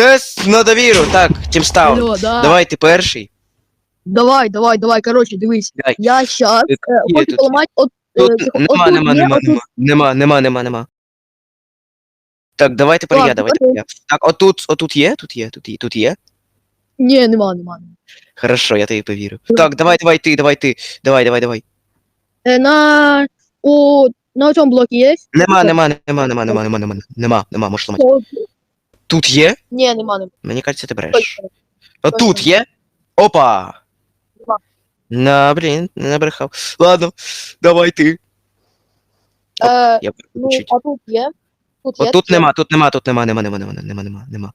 Тест на довіру. Так, Тімстаун. Да. Давай ти перший. Давай, давай, давай, короче, дивись. Давай. Я щас Тут е, є, хочу тут поламати от, е, Тут тихо, нема, отут нема, є, нема, отут- нема. Нема, нема, нема, нема, нема. Так, давай тепер я, давай тепер я. Так, отут, отут є, тут є, тут є, тут є. Ні, нема, нема. нема. Хорошо, я тобі повірю. Так, давай, давай ти, давай ти. Давай, давай, давай. Е, на, у, на цьому блокі є? Нема, нема, нема, нема, нема, нема, нема, нема, нема, можеш ламати. О, Тут є? Ні, нема, нема. Мені кажеться, ти береш. Точно. Отут є? Опа! Нема. На, блін, не набрехав. Ладно, давай ти. Е, Я ну, а тут є? Тут є? Отут Є. нема, тут нема, тут нема, нема, нема, нема, нема, нема, нема.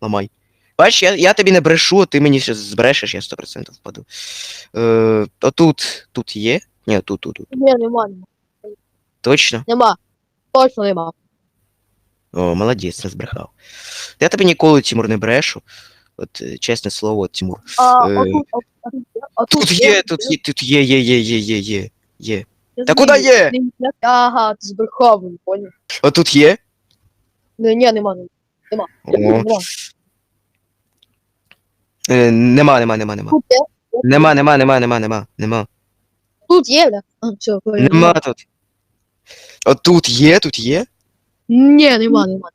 Ламай. Бач, я, я тобі не брешу, а ти мені щось збрешеш, я 100% впаду. Е, отут, тут є? Ні, тут, тут, тут. Ні, нема, нема. Точно? Нема. Точно нема. О, молодець, не збрехав. Я тобі ніколи, Тимур, не брешу. От, е, чесне слово, Тимур. А, Е, а тут, а, а тут? А Тут є, тут є, тут є, є, є, є, є, є, є. Та куди є? Ага, ти збрехав, не поняв. Отут є? Ні, ні, нема, нема. Нема. е, нема, нема, нема, нема. Тут є? Нема, нема, нема, нема, нема, нема. Тут є, да? А, все. Нема тут. Отут є, тут є? 嗯，念的嘛，念的嘛。